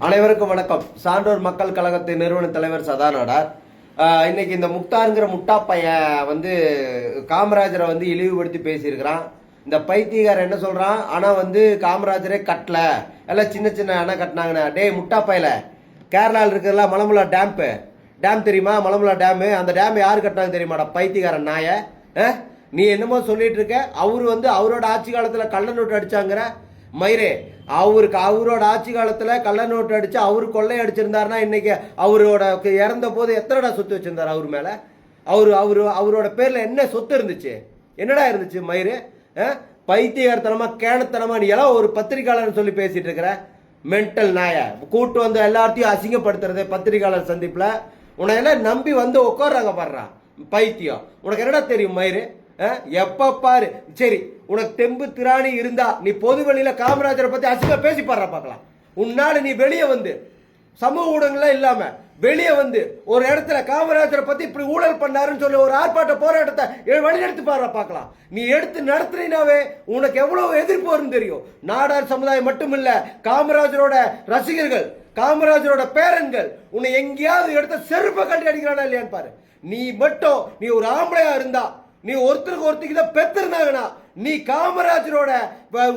அனைவருக்கும் வணக்கம். சான்றோர் மக்கள் கழகத்தின் நிறுவன தலைவர் சதாநாடார் இன்னைக்கு இந்த முக்தாருங்கிற முட்டா பையன் வந்து காமராஜரை வந்து இழிவுபடுத்தி பேசியிருக்கிறான். இந்த பைத்தியக்காரன் என்ன சொல்றான்? ஆனா வந்து காமராஜரே கட்டல. எல்லாம் சின்ன சின்ன அணை கட்டினாங்கண்ணா. டேய் முட்டா கேரளாவில் இருக்கிறதுல மலமுலா டேம்ப்பு. டேம் தெரியுமா? மலமுலா டேமு. அந்த டேம் யார் கட்டினாங்க தெரியுமாடா? பைத்தியக்காரன் நாய. ஆ? நீ என்னமோ சொல்லிட்டு இருக்க. அவர் வந்து அவரோட ஆட்சி காலத்துல கள்ள நோட்டு அடிச்சாங்கிற. மயிரே அவருக்கு அவரோட ஆட்சி காலத்தில் கள்ள நோட்டு அடித்து அவர் கொள்ளை அடிச்சிருந்தாருன்னா இன்றைக்கி அவரோட இறந்த போது எத்தனைடா சொத்து வச்சிருந்தாரு அவர் மேலே? அவர் அவர் அவரோட பேரில் என்ன சொத்து இருந்துச்சு? என்னடா இருந்துச்சு மயிறு ஆ? கேணத்தனமாக நீ எல்லாம் ஒரு பத்திரிக்கையாளர்னு சொல்லி பேசிகிட்டு இருக்கிற மென்டல் நாய. கூட்டு வந்து எல்லாத்தையும் அசிங்கப்படுத்துறது பத்திரிக்கையாளர் சந்திப்பில். உன்னை என்ன நம்பி வந்து உட்கார்றாங்க பாடுறான் பைத்தியம். உனக்கு என்னடா தெரியும் மயிறு எப்ப பாரு. சரி உனக்கு தெம்பு திராணி இருந்தா நீ பொது வெளியில காமராஜரை பத்தி அசிங்க பேசி பாடுற பார்க்கலாம். உன்னால நீ வெளியே வந்து சமூக ஊடகங்கள்லாம் இல்லாம வெளியே வந்து ஒரு இடத்துல காமராஜரை பத்தி இப்படி ஊழல் பண்ணாருன்னு சொல்லி ஒரு ஆர்ப்பாட்ட போராட்டத்தை எ- வழிநடத்தி பாடுற பார்க்கலாம். நீ எடுத்து நடத்துறீனாவே உனக்கு எவ்வளவு எதிர்ப்பு வரும் தெரியும். நாடார் சமுதாயம் மட்டும் இல்ல காமராஜரோட ரசிகர்கள் காமராஜரோட பேரன்கள் உன்னை எங்கேயாவது எடுத்த செருப்பை கட்டி அடிக்கிறானா இல்லையான்னு பாரு. நீ மட்டும் நீ ஒரு ஆம்பளையா இருந்தா நீ ஒருத்தருக்கு ஒருத்தருக்கு தான் பெத்திருந்தாங்கண்ணா நீ காமராஜரோட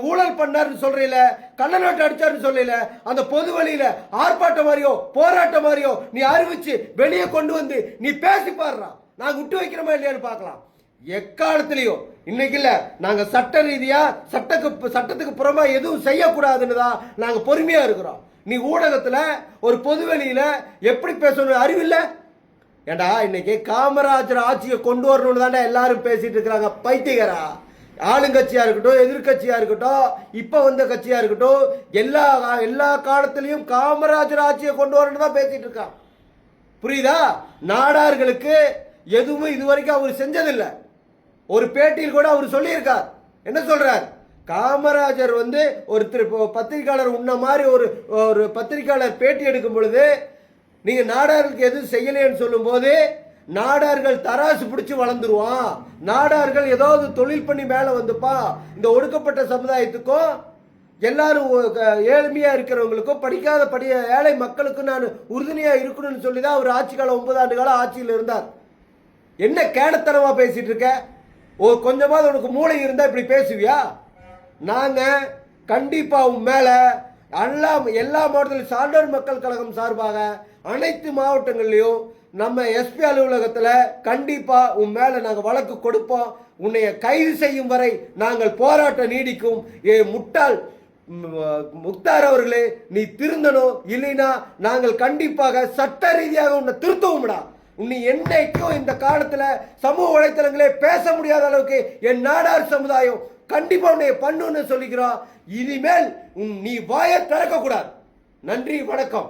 ஊழல் பண்ணாருன்னு சொல்றீல கள்ள நோட்டு அடிச்சாருன்னு சொல்லல அந்த பொது வழியில ஆர்ப்பாட்டம் மாதிரியோ போராட்டம் மாதிரியோ நீ அறிவிச்சு வெளியே கொண்டு வந்து நீ பேசி பாடுறா நாங்க விட்டு வைக்கிறோமா இல்லையான்னு பார்க்கலாம். எக்காலத்திலையும் இன்னைக்கு இல்ல. நாங்க சட்ட ரீதியா சட்டக்கு சட்டத்துக்கு புறமா எதுவும் செய்யக்கூடாதுன்னு தான் நாங்க பொறுமையா இருக்கிறோம். நீ ஊடகத்துல ஒரு பொது வெளியில எப்படி பேசணும் அறிவில்லை ஏண்டா இன்னைக்கு காமராஜர் ஆட்சியை கொண்டு வரணும்னு தாண்டா எல்லாரும் பேசிட்டு இருக்கிறாங்க. பைத்தியகரா ஆளுங்கட்சியா இருக்கட்டும் எதிர்க்கட்சியா இருக்கட்டும் இப்ப வந்த கட்சியா இருக்கட்டும் எல்லா எல்லா காலத்திலையும் காமராஜர் ஆட்சியை கொண்டு வரணும்னு தான் பேசிட்டு இருக்கான். புரியுதா? நாடார்களுக்கு எதுவுமே இதுவரைக்கும் அவர் செஞ்சதில்லை. ஒரு பேட்டியில் கூட அவர் சொல்லியிருக்கார். என்ன சொல்றார்? காமராஜர் வந்து ஒருத்தர் பத்திரிகையாளர் பத்திரிக்கையாளர் உன்ன மாதிரி ஒரு ஒரு பத்திரிக்கையாளர் பேட்டி எடுக்கும் பொழுது நீங்க நாடார்களுக்கு எதுவும் செய்யலைன்னு சொல்லும்போது நாடார்கள் தராசு பிடிச்சி வளர்ந்துருவான். நாடார்கள் ஏதாவது தொழில் பண்ணி மேலே வந்துப்பா. இந்த ஒடுக்கப்பட்ட சமுதாயத்துக்கும் எல்லாரும் ஏழ்மையாக ஏழ்மையா இருக்கிறவங்களுக்கும் படிக்காத படிய ஏழை மக்களுக்கும் நான் உறுதுணையா இருக்கணும்னு சொல்லி தான் அவர் ஆட்சி காலம் ஒன்பது ஆண்டு காலம் ஆட்சியில் இருந்தார். என்ன கேடத்தனமா பேசிட்டு இருக்க? ஓ கொஞ்சமாவது உனக்கு மூளை இருந்தா இப்படி பேசுவியா? நாங்க கண்டிப்பா உன் மேலே எல்லா எல்லா மாவட்டத்திலும் சான்றோர் மக்கள் கழகம் சார்பாக அனைத்து மாவட்டங்கள்லையும் நம்ம எஸ்பி அலுவலகத்தில் கண்டிப்பாக உன் மேலே நாங்கள் வழக்கு கொடுப்போம். உன்னைய கைது செய்யும் வரை நாங்கள் போராட்டம் நீடிக்கும். ஏ முட்டாள் முக்தார் அவர்களே நீ திருந்தணும். இல்லைனா நாங்கள் கண்டிப்பாக சட்ட ரீதியாக உன்னை திருத்தவும்டா. உன்னை என்னைக்கும் இந்த காலத்தில் சமூக வலைத்தளங்களே பேச முடியாத அளவுக்கு என் நாடார் சமுதாயம் கண்டிப்பா உன்னை பண்ணுன்னு சொல்லிக்கிறோம் இனிமேல் நீ வாயை திறக்க கூடாது நன்றி வணக்கம்.